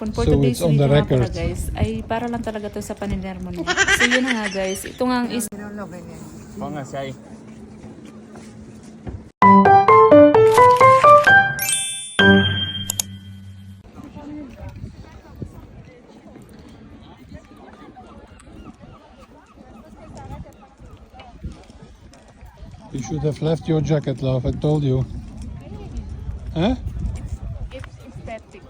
For So today's it's on the video nga pala record. guys, ay para lang talaga to sa paninirmo niya. So yun nga guys, ito nga ang is Mga say. You should have left your jacket, love. I told you. Huh? it's aesthetic.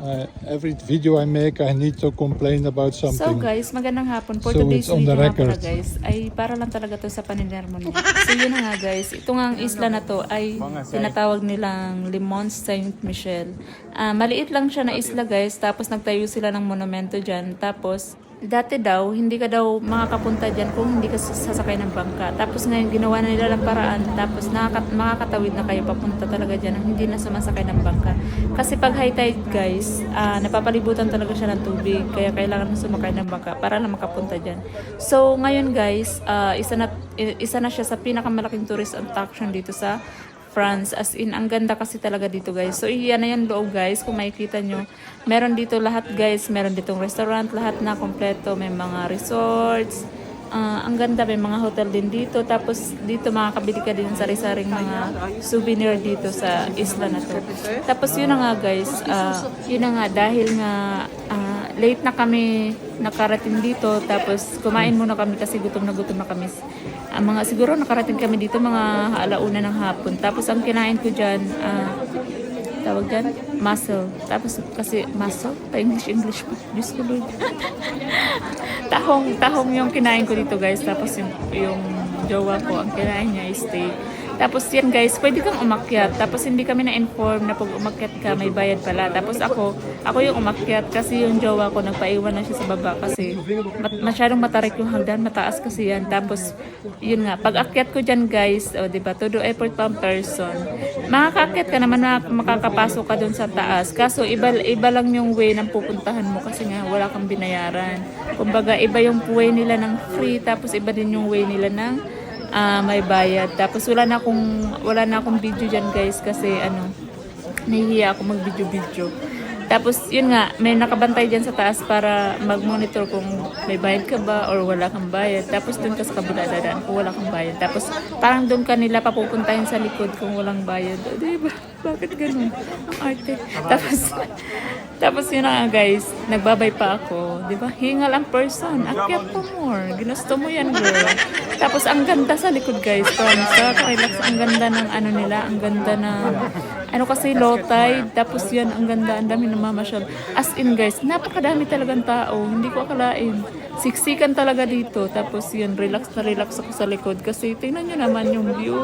Uh, every video I make, I need to complain about So something. guys, magandang hapon. For So today's it's on the nga pala record. guys, ay para lang talaga to sa paninirmo niya. So yun nga guys, ito nga ang isla na to ay tinatawag nilang Limon Saint Michel. Ah, maliit lang siya na isla guys, tapos nagtayo sila ng monumento dyan. Tapos Dati daw, hindi ka daw makakapunta dyan kung hindi ka sasakay ng bangka. Tapos ngayon, ginawa na nila ng paraan. Tapos nakakat makakatawid na kayo papunta talaga dyan hindi na sumasakay ng bangka. Kasi pag high tide guys, ah, napapalibutan talaga siya ng tubig. Kaya kailangan mo sumakay ng bangka para na makapunta dyan. So ngayon guys, ah, isa, na, isa na siya sa pinakamalaking tourist attraction dito sa France. As in, ang ganda kasi talaga dito guys. So, iyan na yan loob guys. Kung makikita nyo, meron dito lahat guys. Meron ditong restaurant, lahat na kompleto. May mga resorts. Ah, ang ganda, may mga hotel din dito. Tapos, dito makakabili ka din sari-saring mga souvenir dito sa isla na to. Tapos, yun na nga guys. ah, yun na nga, dahil nga ah, late na kami nakarating dito. Tapos, kumain muna kami kasi gutom na gutom na kami. Ang mga siguro nakarating kami dito mga alauna ng hapon. Tapos ang kinain ko diyan tawag diyan mussel. Tapos kasi mussel, pa English English pa. Diyos ko Lord. tahong tahong yung kinain ko dito guys. Tapos yung yung jowa ko ang kinain niya is steak. Tapos yan guys, pwede kang umakyat. Tapos hindi kami na-inform na pag umakyat ka, may bayad pala. Tapos ako, ako yung umakyat kasi yung jowa ko, nagpaiwan na siya sa baba kasi mat- masyadong matarik yung hagdan, mataas kasi yan. Tapos, yun nga, pag akyat ko dyan guys, o diba, to do effort pang person, makakakyat ka naman na makakapasok ka dun sa taas. Kaso, iba, iba lang yung way ng pupuntahan mo kasi nga, wala kang binayaran. Kumbaga, iba yung way nila ng free, tapos iba din yung way nila ng ah, may bayad. Tapos wala na akong wala na akong video diyan guys kasi ano nahihiya ako mag-video-video. Tapos yun nga, may nakabantay diyan sa taas para mag-monitor kung may bayad ka ba or wala kang bayad. Tapos doon ka sa kabila kung wala kang bayad. Tapos parang doon kanila papupuntahin sa likod kung walang bayad. O, di ba? Bakit ganun? Ang arte. Tapos tapos yun na nga guys, nagbabay pa ako. Di ba? Hingal ang person. Akyat pa more. Ginusto mo yan girl. Tapos ang ganda sa likod guys. Promise. Relax. Ang ganda ng ano nila. Ang ganda ng ano kasi low tide. Tapos yan, ang ganda. Ang dami namamasyal. As in guys, napakadami talagang tao. Hindi ko akalain. Siksikan talaga dito. Tapos yun, relax na relax ako sa likod. Kasi tingnan nyo naman yung view.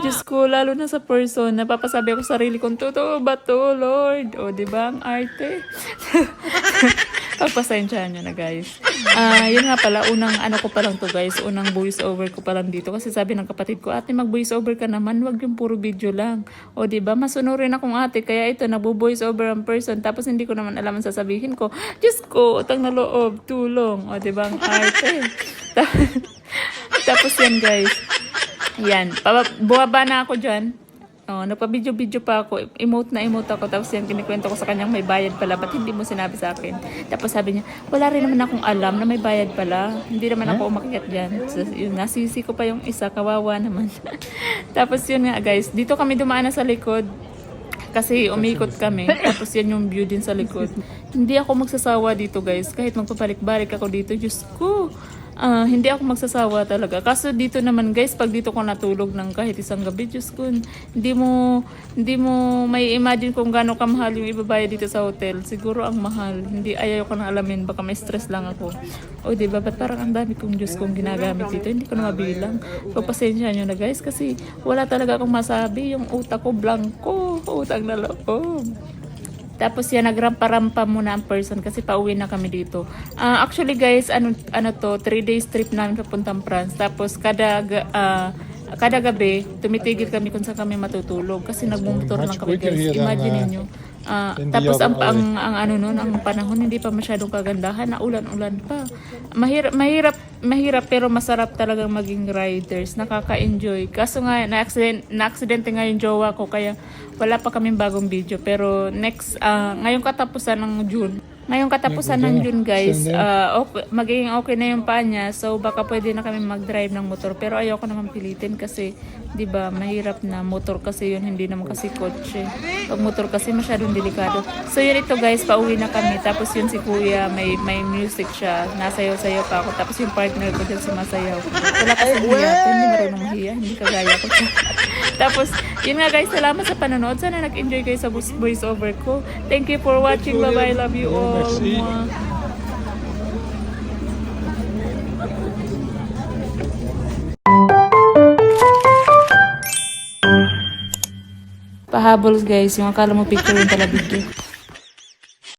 Diyos ko, lalo na sa person, napapasabi ako sa sarili kong, totoo ba to, Lord? O, di ba, ang arte? Pagpasensyahan nyo na, guys. Ah, yun nga pala, unang ano ko pa lang to, guys. Unang voice over ko pa lang dito. Kasi sabi ng kapatid ko, ate, mag-voice over ka naman. Wag yung puro video lang. O, di ba? Masunurin akong ate. Kaya ito, nagbo-voice over ang person. Tapos hindi ko naman alam ang sasabihin ko. Diyos ko, utang na loob, tulong. O, di ba? Ang arte. Tapos yan, guys. Yan. Paba- buwaba na ako dyan. Oh, nagpa-video-video pa ako. Emote na emote ako. Tapos yan, kinikwento ko sa kanyang may bayad pala. Ba't hindi mo sinabi sa akin? Tapos sabi niya, wala rin naman akong alam na may bayad pala. Hindi naman ako umakyat dyan. So, yun, nasisi ko pa yung isa. Kawawa naman. Tapos yun nga guys, dito kami dumaan na sa likod. Kasi umikot kami. Tapos yan yung view din sa likod. Hindi ako magsasawa dito guys. Kahit magpapalik-balik ako dito. Diyos ko. Ah, hindi ako magsasawa talaga. Kaso dito naman guys, pag dito ko natulog ng kahit isang gabi, Diyos ko, hindi mo, hindi mo may imagine kung gaano kamahal yung ibabayad dito sa hotel. Siguro ang mahal. Hindi, ayaw ko na alamin. Baka may stress lang ako. O di ba Ba't parang ang dami kong Diyos kong ginagamit dito. Hindi ko na mabilang. Pagpasensya nyo na guys kasi wala talaga akong masabi. Yung utak ko blanco. Utang na loob. Tapos yan, nagrampa-rampa muna ang person kasi pauwi na kami dito. Ah, actually guys, ano, ano to, 3 days trip namin papuntang France. Tapos kada, ah, kada gabi, tumitigil kami kung saan kami matutulog. Kasi nagmumotor lang kami guys. Imagine uh, niyo Ah, tapos ang, ang, ang ano noon, ang panahon hindi pa masyadong kagandahan, na ulan-ulan pa. Mahirap, mahirap, mahirap pero masarap talagang maging riders. Nakaka-enjoy. Kaso nga, na-accident, na-accidente nga yung jowa ko, kaya wala pa kaming bagong video. Pero next, ah, ngayong katapusan ng June, ngayong katapusan ng June guys, ah, okay, magiging okay na yung paa niya. So baka pwede na kami mag-drive ng motor. Pero ayoko naman pilitin kasi, di ba, mahirap na motor kasi yun, hindi naman kasi kotse. Pag motor kasi masyadong delikado. So yun ito guys, pauwi na kami. Tapos yun si kuya, may, may music siya. Nasayaw-sayaw pa ako. Tapos yung partner ko dyan sumasayaw. Wala kasi hiya. Hindi marunong hiya. Hindi kagaya ko. Tapos, yun nga guys, salamat sa panonood. Sana nag-enjoy kayo sa voice over ko. Thank you for watching. Bye-bye. Love you all. Mwah. Pahabol guys, yung akala mo picture yung pala video.